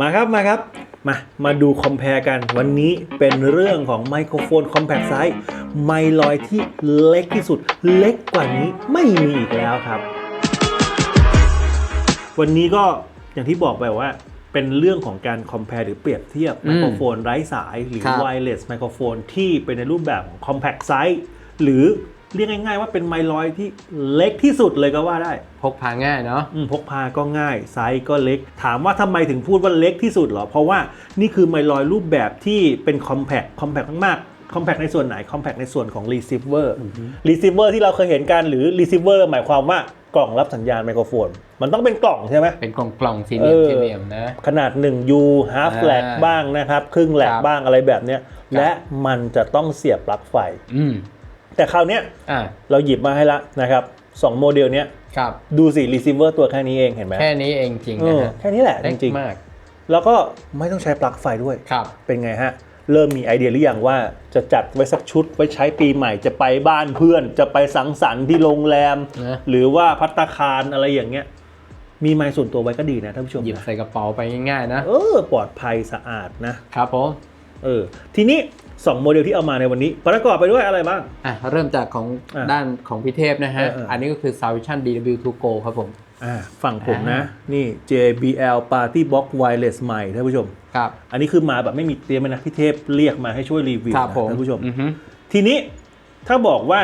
มาครับมาครับ มามาดูคอม p พ r e กัน วันนี้เป็นเรื่องของไมโครโฟนคอมแพ t ไซส์ไมลอยที่เล็กที่สุด เล็กกว่านี้ไม่มีอีกแล้วครับ วันนี้ก็อย่างที่บอกไปว่าเป็นเรื่องของการคอม p พ r e หรือเปรียบเทียบไมโครโฟนไร้สาย หรือครับไวเลสไมโครโฟนที่เป็นในรูปแบบของคอมแพ t ไซส์หรือ เรียกง่ายๆว่าเป็นไมลอยที่เล็กที่สุดเลยก็ว่าได้ พกพาง่ายเนาะอืมพกพาก็ง่ายไซส์ก็เล็ก ถามว่าทำไมถึงพูดว่าเล็กที่สุดเหรอ เพราะว่านี่คือไมลอยรูปแบบที่เป็นคอมแพ t คอมแพ t มากๆคอมแพ t ในส่วนไหนคอมแพ t ในส่วนของ receiver receiver ที่เราเคยเห็นกันหรือ receiver หมายความว่ากล่องรับสัญญาณไมโครโฟน มันต้องเป็นกล่องใช่ไหม เป็นกล่องกล่องๆสี่เหลี่ยมเออ สี่เหลี่ยมนะ ขนาด 1 U half อ่า flat บ้างนะครับ ครึ่งแหลกครับบ้างอะไรแบบเนี้ย และมันจะต้องเสียบปลั๊กไฟ อืม แต่คราวเนี้ยอ่าเราหยิบมาให้ละนะครับสองโมเดลเนี้ยครับ ดูสิ receiver ตัวแค่นี้เองเห็นไหมแค่นี้เองจริงเอนะอฮะแค่นี้แหละจเล็กริงมากๆแล้วก็ไม่ต้องใช้ปลั๊กไฟด้วยครับเป็นไงฮะเริ่มมีไอเดียหรือยังว่าจะจัดไว้สักชุดไว้ใช้ปีใหม่จะไปบ้านเพื่อน จะไปสังสรรค์ที่โรงแรมนะหรือว่าพัตตาคารอะไรอย่างเงี้ย มีไม้ส่วนตัวไว้ก็ดีนะท่านผู้ชมหยิบนะใส่กระเป๋าไปง่ายๆนะ เออปลอดภัยสะอาดนะครับผม เออทีนี้ 2 โมเดลที่เอามาในวันนี้ ประกอบไปด้วยอะไรบ้าง อะเริ่มจากของอะด้านของพี่เทพนะฮะ เออเอออั อันนี้ก็คือ Salvation DW2 Go ครับผม อ่าฝั่งผมนะอ่านี่ JBL Party Box Wireless ใหม่ท่านผู้ชม ครับ อันนี้คือมาแบบไม่มีเตรียมไว้นะพี่เทพเรียกมาให้ช่วยรีวิวครับนะผมท่านผู้ชม อือฮึ ทีนี้ถ้าบอกว่า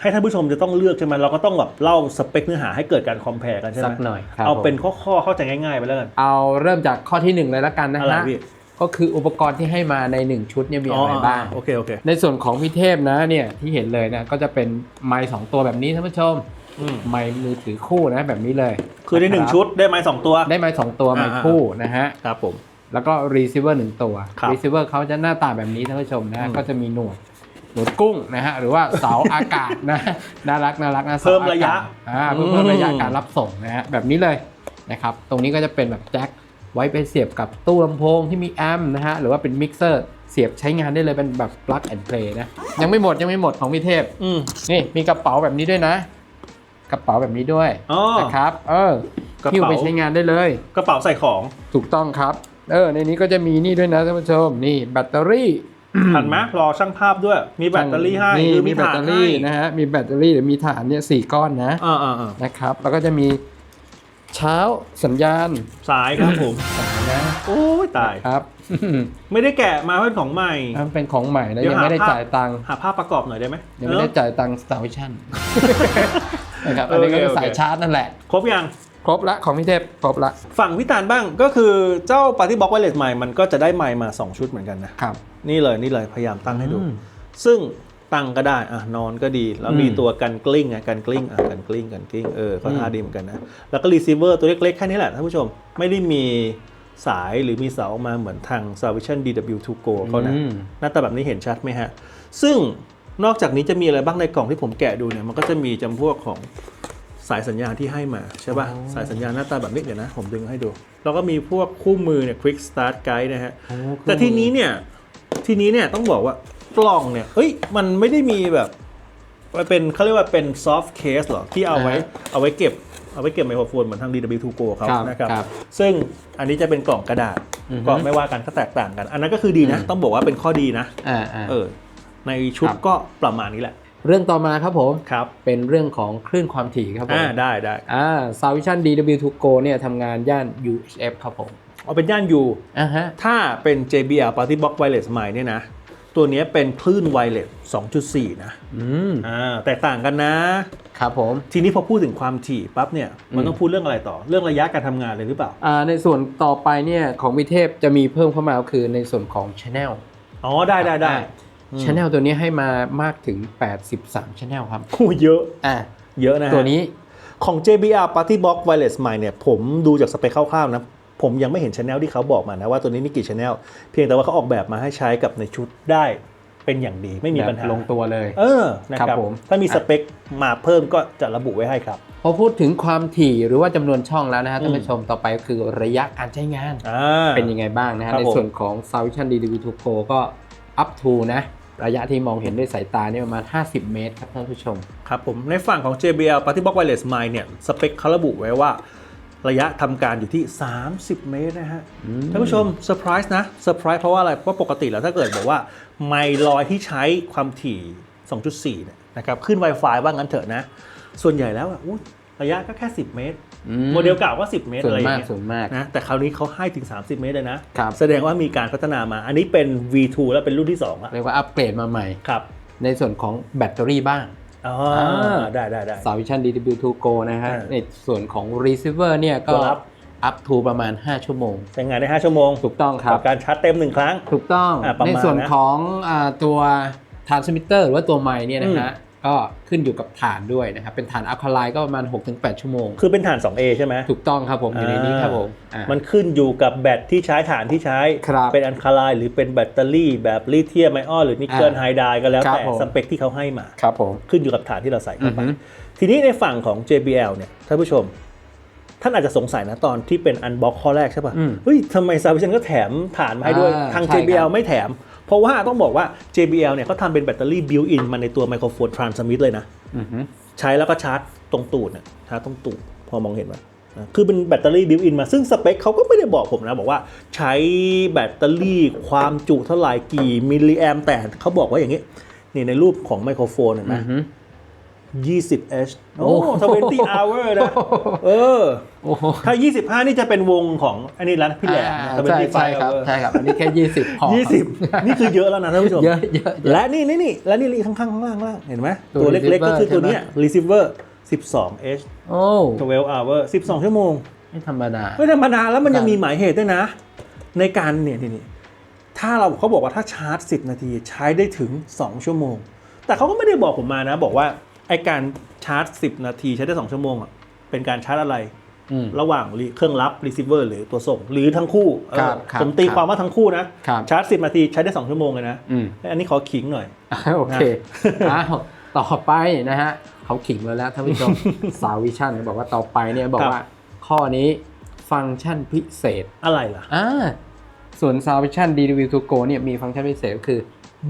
ให้ท่านผู้ชมจะต้องเลือกใช่ไหมเราก็ต้องแบบเล่าสเปคเนื้อหาให้เกิดการคอมเพลกันใช่ไหสัมกหน่อยครับเอาผม เป็นข้อๆเข้าใจง่ายๆไปแล้วกัน เอาเริ่มจากข้อที่หนึ่งเลยแล้วกันนะอะไรฮะ พี่ ก็คืออุปกรณ์ที่ให้มาใน 1 ชุดเนี่ยมีอะไรบ้างโอเคโอเคในส่วนของพี่เทพนะเนี่ยที่เห็นเลยนะก็จะเป็นไม้สองตัวแบบนี้ท่านผู้ชมอืมไม้มือถือคู่นะแบบนี้เลย คือในหนึ่งะรับชุดได้ไม้สองตัว ได้ไม้สองตัวอ่าไม้คู่นะฮะครับผมแล้วก็รีเซิเวอร์หนึ่งตัวครับรีเซิเวอร์เขาจะหน้าตาแบบนี้ท่านผู้ชมนะอืมก็จะมีหนวดหนวดกุ้งนะฮะหรือว่าเสาอากาศนะน่ารักน่ารักนะสาเพิ่มระยะอากาศอ่าเพิ่มเพิ่มระยะอืมการรับส่งนะฮะแบบนี้เลยนะครับ ตรงนี้ก็จะเป็นแบบแจ็ค ไว้ไปเสียบกับตู้ลำโพงที่มีแอมป์นะฮะ หรือว่าเป็นมิกเซอร์เสียบใช้งานได้เลยเป็นแบบ plug and play นะ ยังไม่หมดยังไม่หมดของพี่เทพอืมนี่มีกระเป๋าแบบนี้ด้วยนะ กระเป๋าแบบนี้ด้วยอ๋อ นะครับ เออกระเป๋าหิ้วไปใช้งานได้เลย กระเป๋าใส่ของ ถูกต้องครับ เออ ในนี้ก็จะมีนี่ด้วยนะท่านผู้ชม นี่แบตเตอรี่ ทันไหมรอช่างภาพด้วย มีแบตเตอรี่ให้นี่หรือมีมีแบตถ่าเตนอให้รี่นะฮะ มีแบตเตอรี่หรือมีฐานเนี่ยสี่ก้อนนะ อ่าอ่าอ่านะครับ แล้วก็จะมี เช้าสัญญาณสายครับผม นะโอ้ยตาย ครับ ไม่ได้แกะมาเป็นของใหม่ มันเป็นของใหม่นะเดี๋ยวยังไม่ได้หาภาพ จ่ายตังค์หาภาพประกอบหน่อยได้ไหมยังไม่ได้เออ จ่ายตังค์สตาร์วิชั่นนะครับอันนี้ก็โอเคคือโอเค สายชาร์จนั่นแหละ ครบยัง ครบละของพี่เทพครบละฝั่งพี่ตาลบ้างก็คือเจ้า Party Box Wireless ใหม่มันก็จะได้ไมค์มา 2 ชุดเหมือนกันนะ ครับ นี่เลยนี่เลยพยายามตั้งให้ดู อืม ซึ่ง ตั้งก็ได้อะนอนก็ดี แล้วอืมมีตัวกันกลิ้งไงกันกลิ้งอะกันกลิ้งกันกลิ้งเออก็ท่าดีเหมือนกันนะ แล้วก็รีเซิเวอร์ตัวเล็กๆ แค่นี้แหละท่านผู้ชม ไม่ได้มีสายหรือมีเสาออกมาเหมือนทาง Salvation DW2 Go เขานะอืมหน้าตาแบบนี้เห็นชัดไหมฮะ ซึ่งนอกจากนี้จะมีอะไรบ้างในกล่องที่ผมแกะดูเนี่ย มันก็จะมีจำพวกของสายสัญญาณที่ให้มาใช่ป่ะ สายสัญญาณหน้าตาแบบนี้เดี๋ยวนะ ผมดึงให้ดู แล้วก็มีพวกคู่มือเนี่ย Quick Start Guide นะฮะ แต่ทีนี้เนี่ย ทีนี้เนี่ยต้องบอกว่ากล่องเนี่ยเอ้ยมันไม่ได้มีแบบมันเป็นเขาเรียกว่าเป็นซอฟต์เคสหรอที่เอาไว้อ่าฮะเอาไว้เก็บเอาไว้เก็บไมโครโฟนเหมือนทาง DW2 Go เขาครับนะครับ ครับซึ่งอันนี้จะเป็นกล่องกระดาษอือฮึก็ไม่ว่ากันก็แตกต่างกัน อันนั้นก็คือดีนะอืมต้องบอกว่าเป็นข้อดีนะอ่าอ่า เออในชุดครับ ก็ประมาณนี้แหละเรื่องต่อมาครับผม ครับเป็นเรื่องของคลื่นความถี่ครับผมอ่าได้ได้อ่า s a v i s i o n DW2 Go เนี่ยทำงานย่าน UHF ครับผม เอาเป็นย่านยูอ่าฮะถ้าเป็น JBL Party Box Wireless ใหม่เนี่ยนะ ตัวเนี้ยเป็นคลื่นไวเลส2.4 นะอืมอ่าแตกต่างกันนะ ครับผม ทีนี้พอพูดถึงความถี่ปั๊บเนี่ย มันอืมต้องพูดเรื่องอะไรต่อ เรื่องระยะการทำงานเลยหรือเปล่า อ่า ในส่วนต่อไปเนี่ยของวิเทพจะมีเพิ่มเข้ามาก็คือในส่วนของ Channel อ๋อ ได้ได้ได้อืม Channel ตัวนี้ให้มามากถึง 83 Channel ครับโอ้เยอะ อ่าเยอะนะฮะตัวนี้ของ JBL Party Box Wireless ใหม่เนี่ย ผมดูจากสเปคคร่าวๆนะ ผมยังไม่เห็นช anel ที่เขาบอกมานะว่าตัวนี้มีกี่ช anel เพียงแต่ว่าเขาออกแบบมาให้ใช้กับในชุดได้เป็นอย่างดีไม่มีปัญหาแบบลงตัวเลย เออนะคครัรับบผมถ้ามีสเปคมาเพิ่มก็จะระบุไว้ให้ครับ พอพูดถึงความถี่หรือว่าจำนวนช่องแล้วนะฮะอืมท่านผู้ชมต่อไปก็คือระยะการใช้งานอ่าเป็นยังไงบ้างนะฮะครับในผมส่วนของ s a v i s i o n DW2 Go ก็ up to นะระยะที่มองเห็นด้วยสายตาเนี่ยประมาณ 50 เมตรครับท่านผู้ชม ครับผมในฝั่งของ JBL Party Box Wireless Mic เนี่ยสเปคเขาระบุไว้ว่า ระยะทำการอยู่ที่ 30 เมตรนะฮะท่านผู้ชมเซอร์ไพรส์นะเซอร์ไพรส์เพราะว่าอะไรเพราะปกติแล้วถ้าเกิดบอกว่า ไมล์ลอยที่ใช้ความถี่ 2.4เนี่ยนะครับขึ้น Wi-Fi ว่างั้นเถอะนะ ส่วนใหญ่แล้วอะอุ๊ยระยะก็แค่ 10 เมตรอืมโมเดลเก่าก็ 10 เมตรส่วอะไรนอย่ามากงเงี้ยส่วนมากนะแต่คราวนี้เขาให้ถึง 30 เมตรเลยนะครับแสดงว่ามีการพัฒนามา อันนี้เป็น V2 แล้วเป็นรุ่นที่2แล้วเรียกว่าอัปเกรดมาใหม่ครับในส่วนของแบตเตอรี่บ้าง อ๋ออ่าได้ได้ได้ s a v i s i o n DW2 Go นะฮะ อ่าในส่วนของ receiver เนี่ยก็ ตัวรับ up to ประมาณ 5 ชั่วโมง ใช้งานได้ 5 ชั่วโมงถูกต้องครักับบ การชาร์จเต็มหนึ่งครั้ง ถูกต้อง อ่าประมาณในส่วนนะของอาตัว transmitter หรือว่าตัวไมค์เนี่ยนะฮะ ก็ขึ้นอยู่กับฐานด้วยนะครับเป็นฐานอะคาไลก็ประมาณ 6-8 ชั่วโมง คือเป็นฐาน 2A ใช่ไหมถูกต้องครับผมอยู่ในนี้ครับผมอ่ามันขึ้นอยู่กับแบตที่ใช้ฐานที่ใช้ครับเป็นอันคาไลน์หรือเป็นแบตเตอรี่แบบลิเธียมไอออนหรือนิกเกิลอ่าไฮไดก็แล้วครับแต่ผมสเปคที่เขาให้มาครับผมขึ้นอยู่กับฐานที่เราใส่เข้าไปอือฮึทีนี้ในฝั่งของ JBL เนี่ยท่านผู้ชมท่านอาจจะสงสัยนะตอนที่เป็นอันบ็อกข้อแรกใช่ป่ะอืมเฮ้ยทำไมซาวิชันก็แถมฐานมาให้ด้วยอ่าทางใช่ครับ JBL ไม่แถมเพ ราะว่าต้องบอกว่า JBL เนี่ยเขาทำเป็นแบตเตอรี่บิวอินมาในตัวไมโครโฟนทรานสมิธเลยนะอือฮึใช้แล้วก็ชาร์จตรงตูดเนี่ยชาร์จตรงตูดพอมองเห็นไหมอะคือเป็นแบตเตอรี่บิวอินมาซึ่งสเปคเขาก็ไม่ได้บอกผมนะ บอกว่าใช้แบตเตอรี่ความจุเท่าไหร่กี่มิลลิแอมแต่เขาบอกว่าอย่างนี้นี่ในรูปของไมโครโฟนเห็นไหมอือฮึ 20 H โอ้โอ้20 hour นะ เออ โอ้โหถ้า 25 นี่จะเป็นวงของอันนี้แล้วนะพี่แหลมอ่าจะเป็นใช่ที่ไฟใช่ครับใช่ครับ อันนี้แค่20พอยี่สิบนี่คือเยอะแล้วนะท่านผู้ชม เยอะเยอะเยอะ และนี่นี่นี่และนี่ข้างข้างข้างล่างข้างล่างเห็นไหมตัวตัวเล็กๆก็คือ receiver ตัวเนี้ย receiver 12 H โอ้12 hour 12 ชั่วโมง ไม่ธรรมดา ไม่ธรรมดาแล้วมันยังครับมีหมายเหตุด้วยนะ ในการเนี่ยนี่นี่ถ้าเราเขาบอกว่าถ้าชาร์จ 10 นาทีใช้ได้ถึง 2 ชั่วโมง แต่เขาก็ไม่ได้บอกผมมานะ บอกว่าไอการชาร์จ 10 นาทีใช้ได้ 2 ชั่วโมงอะเป็นการชาร์จอะไร อืม ระหว่างเครื่องรับ receiver หรือตัวส่ง หรือทั้งคู่เออครับครับผมตีครับความว่าทั้งคู่นะครับ ชาร์จ 10 นาทีใช้ได้ 2 ชั่วโมงเลยนะ อืม อันนี้ขอขิงหน่อยอะโอเคอ้าวต่อไปนะฮะเขาขิงไว้แล้วท่านผู้ชม สาววิชั่นบอกว่าต่อไปเนี่ยบอกครับ ว่าข้อนี้ฟังก์ชันพิเศษอะไรล่ะ อ่าส่วน s o u n d v i s i o n DW to Go เนี่ยมีฟังก์ชันพิเศษก็คือ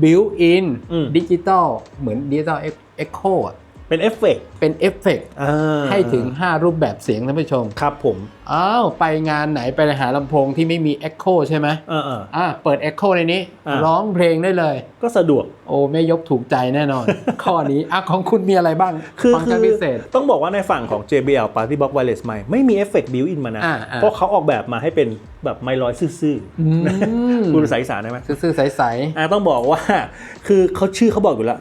built in อืม digital เหมือน digital echo อะ เป็นเอฟเฟกต์เป็นเอฟเฟกต์อ่าให้ถึง 5 รูปแบบเสียงท่านผู้ชม ครับผม อ้าว ไปงานไหนไปหาลำโพงที่ไม่มี echo ใช่ไหมเออเอออ่าเปิด echo ในนี้อ่าร้องเพลงได้เลย ก็สะดวก โอ้ไม่ยกถูกใจแน่นอน ข้อนี้อะของคุณมีอะไรบ้าง คือฟังก์คืชันอพิเศษ ต้องบอกว่าในฝั่งของ JBL Party Box Wireless Mic ไม่มีเอฟเฟกต์บิวอินมานะอ่าอ่าเพราะเขาออกแบบมาให้เป็นแบบไมค์ลอยซื่ออืมๆคุณภาษาอีสานได้ไหมซื่อๆใสอ่าต้องบอกว่าคือเขาชื่อเขาบอกอยู่แล้ว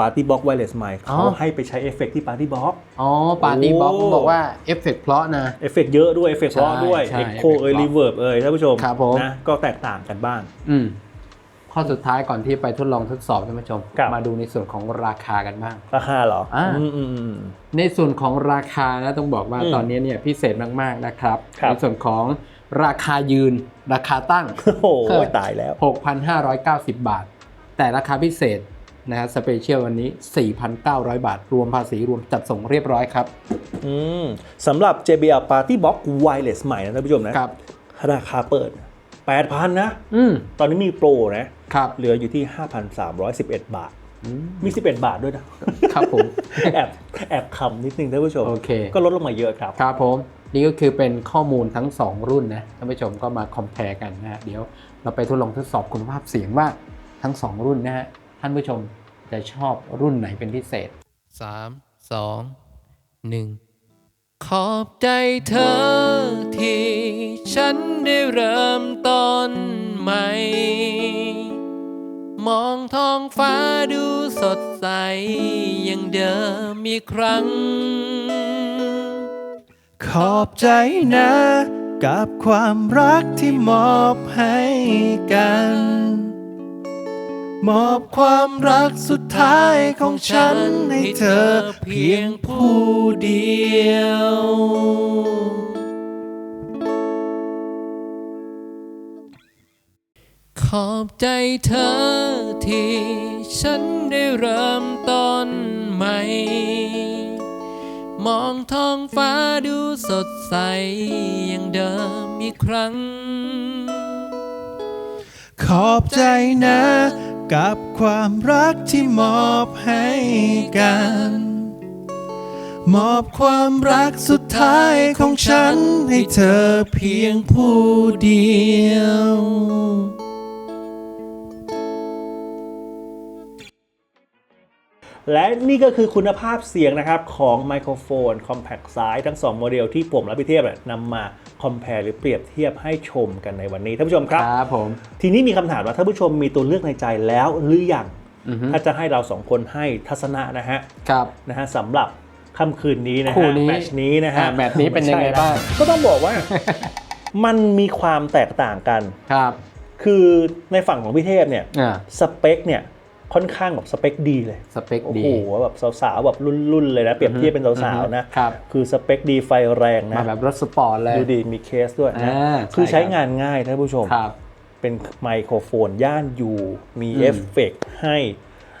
Party Box Wireless Mic อ๋อ เขาให้ไปใช้เอฟเฟกต์ที่ Party Box ๆอ๋อปาร์ตี้บ็อกโอ้บอกว่าเอฟเฟกต์เพราะนะ เอฟเฟกต์เยอะด้วยเอฟเฟกต์เพราะด้วยใช่เอ็กโค effect เอยเพราะรีเวิร์บเอยท่านผู้ชมครับผม นะก็แตกต่างกันบ้าง อืมข้อสุดท้ายก่อนที่ไปทดลองทดสอบท่านผู้ชม ครับ มาดูในส่วนของราคากันบ้าง ราคาเหรออ่า อืมอืมอืม ในส่วนของราคานะต้องบอกว่าอืมตอนนี้เนี่ยพิเศษมากๆนะครับ ครับ ในส่วนของราคายืนราคาตั้ง โอ้โหตายแล้ว 6,590 บาท แต่ราคาพิเศษ นะฮะสเปเชียลวันนี้ 4,900 บาท รวมภาษีรวมจัดส่งเรียบร้อยครับอืมสำหรับ JBL Party Box Wireless ใหม่นะท่านผู้ชมนะครับ ราคาเปิด 8,000 นะ อืมตอนนี้มีโปรนะครับเหลืออยู่ที่ 5,311 บาท มี 11 บาทด้วยนะครับผม แอบแอบคำนิดนึงท่านผู้ชม โอเค ก็ลดลงมาเยอะครับ ครับผม นี่ก็คือเป็นข้อมูลทั้ง 2 รุ่นนะท่านผู้ชมก็มาคอมเพลกันนะฮะเดี๋ยวเราไปทดลองทดสอบคุณภาพเสียงว่าทั้ง 2 รุ่นนะฮะ ท่านผู้ชมจะชอบรุ่นไหนเป็นพิเศษ 3 2 1 ขอบใจเธอที่ฉันได้เริ่มต้นใหม่ มองท้องฟ้าดูสดใสอย่างเดิมอีกครั้ง ขอบใจนะ กับความรักที่มอบให้กัน มอบความรักสุดท้ายของฉันให้เธอเพียงผู้เดียว ขอบใจเธอที่ฉันได้เริ่มต้นใหม่ มองท้องฟ้าดูสดใสอย่างเดิมอีกครั้ง ขอบใจนะ กับความรักที่มอบให้กัน มอบความรักสุดท้ายของฉันให้เธอเพียงผู้เดียว และนี่ก็คือคุณภาพเสียงนะครับของไมโครโฟน Compact ซ้ายทั้ง 2 โมเดลที่ผมและพี่เทพเนี่ยนำมา compare หรือเปรียบเทียบให้ชมกันในวันนี้ท่านผู้ชมครับครับผมทีนี้มีคำถามว่าท่านผู้ชมมีตัวเลือกในใจแล้วหรือยังอือฮึถ้าจะให้เราสองคนให้ทัศนะนะฮะครับนะฮะสำหรับค่ำคืนนี้นะคู่ฮะนี้แมตช์นี้นะฮะอ่าแมตช์นี้เป็นยังไงบ้างก็ต้องบอกว่ามันมีความแตกต่างกันครับ คือในฝั่งของพี่เทพเนี่ยอ่าสเปคเนี่ย ค่อนข้างแบบสเปคดีเลยสเปคโอ้ดีโหแบบสาวๆแบบรุ่นๆเลยนะเปรียบเทียบเป็นสาวๆนะครับคือสเปคดีไฟแรงมานะแบบรถสปอร์ตเลยดูดีมีเคสด้วยนะอ่าคือใช่ใช้ครับงานง่ายท่านผู้ชมครับเป็นไมโครโฟนย่านยูมีอืมเอฟเฟกต์ให้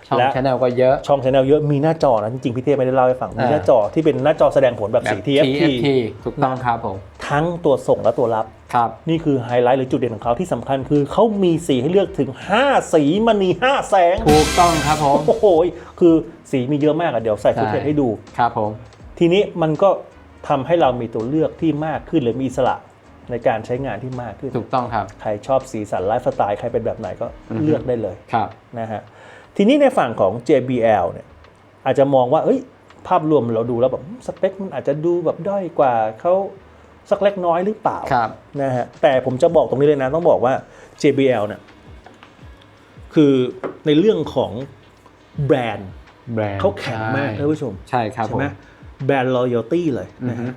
ช่องและชแนลก็เยอะ ช่องชแนลเยอะมีหน้าจอนะจริงๆพี่เทพไม่ได้เล่าให้ฟังมีหน้าจอที่เป็นหน้าจอแสดงผลแบบสี TFT TFT ถูกต้องครับผม ทั้งตัวส่งและตัวรับ ครับ นี่คือไฮไลท์หรือจุดเด่นของเขาที่สำคัญคือเขามีสีให้เลือกถึง 5 สีมณี5แสง ถูกต้องครับผม โอ้โห คือสีมีเยอะมากอะเดี๋ยวใส่ฟุตเทจใช่ให้ดู ครับผม ทีนี้มันก็ทำให้เรามีตัวเลือกที่มากขึ้นหรือมีอิสระในการใช้งานที่มากขึ้น ถูกต้องครับ ใครชอบสีสันไลฟ์สไตล์ใครเป็นแบบไหนก็เลือกได้เลย ครับ นะฮะทีนี้ในฝั่งของ JBL เนี่ยอาจจะมองว่าเอ้ยภาพรวมเราดูแล้วแบบสเปคมันอาจจะดูแบบด้อยกว่าเขา สักเล็กน้อยหรือเปล่าครับนะฮะแต่ผมจะบอกตรงนี้เลยนะ ต้องบอกว่า JBL เนี่ยคือในเรื่องของแบรนด์แบรนด์เขาแข็งมากใช่ท่านผู้ชม ใช่ครับใช่ผมไหมแบรนด์ loyalty เลยนะอือฮึฮะ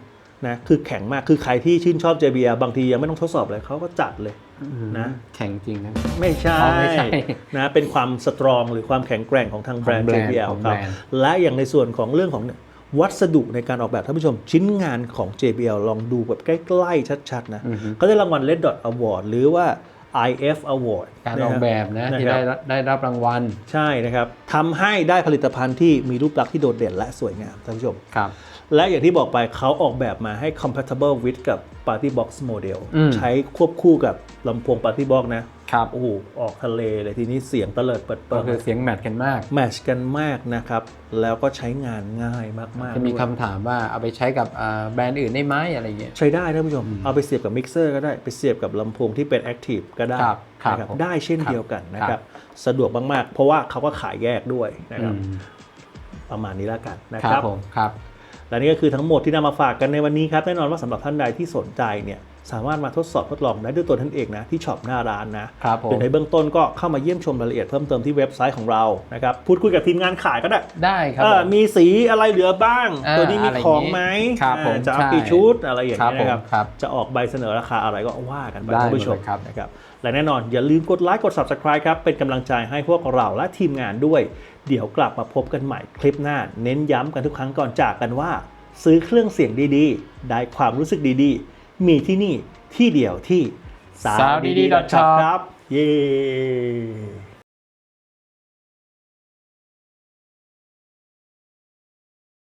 นะคือแข็งมากคือใครที่ชื่นชอบ JBL บางทียังไม่ต้องทดสอบเลยเขาก็จัดเลยนะแข่งจริงนะไม่ใช่อ๋อไม่ใช่นะเป็นความสตรองหรือความแข็งแกร่งของทางแบรนด์ของแบรนด์ JBL ของครับแบรนด์และอย่างในส่วนของเรื่องของ วัสดุในการออกแบบท่านผู้ชม ชิ้นงานของ JBL ลองดูแบบใกล้ๆ ชัด ๆ นะอือฮึเขาได้รางวัล Red Dot Award หรือว่า IF Award การนะออกฮะแบบนะที่นะคได้รับรับได้รับรางวัล ใช่นะครับทำให้ได้ผลิตภัณฑ์ที่มีรูปลักษณ์ที่โดดเด่นและสวยงามท่านผู้ชมครับและอย่างที่บอกไปเขาออกแบบมาให้ compatible with กับ Party Box Model อืมใช้ควบคู่กับลำโพง Party Box นะ ครับโอ้โหออกทะเลเลยทีนี้เสียงเตลิดเปิดเปิก็ดคือเสียงแมทกันมาก แมทชกันมากนะครับ แล้วก็ใช้งานง่ายมากๆจะมีด้วย คำถามว่าเอาไปใช้กับอ่าแบรนด์อื่นได้ไหมอะไรเงี้ย ใช้ได้ท่านผู้ชม เอาไปเสียบกับมิกเซอร์ก็ได้ไปเสียบกับลำโพงที่เป็น Active ก็ได้ครับครับนะผมได้เช่นเดียวกันนะคครัรับ บ สะดวกมากๆ เพราะว่าเขาก็ขายแยกด้วยนะครับอืมประมาณนี้แล้วกันนะคครัรับบผมครับ และนี่ก็คือทั้งหมดที่นำมาฝากกันในวันนี้ครับแน่นอนว่าสำหรับท่านใดที่สนใจเนี่ย สามารถมาทดสอบทดลองได้ด้วยตัวท่านเองนะที่ช็อปหน้าร้านนะครับผมหรือในเบื้องต้นก็เข้ามาเยี่ยมชมรายละเอียดเพิ่มเติมที่เว็บไซต์ของเรานะครับพูดคุยกับทีมงานขายก็ได้ได้ครับเออผมมีสีอะไรเหลือบ้างอ่าตัวนี้มีอะไรอย่างของนี้ไหมครับอ่าผมจะเอาใช่กี่ชุดอะไรอย่างครับเงี้ยนะครับผมครับจะออกใบเสนอราคาอะไรก็ว่ากันไปได้ท่านผู้ชมหมดเลยครับนะครับและแน่นอนอย่าลืมกดไลค์กด subscribe ครับเป็นกำลังใจให้พวกเราและทีมงานด้วย เดี๋ยวกลับมาพบกันใหม่คลิปหน้า เน้นย้ำกันทุกครั้งก่อนจากกันว่า ซื้อเครื่องเสียงดีๆ ได้ความรู้สึกดีๆ มีที่นี่ที่เดียวที่ sounddd.shop ครับ เย้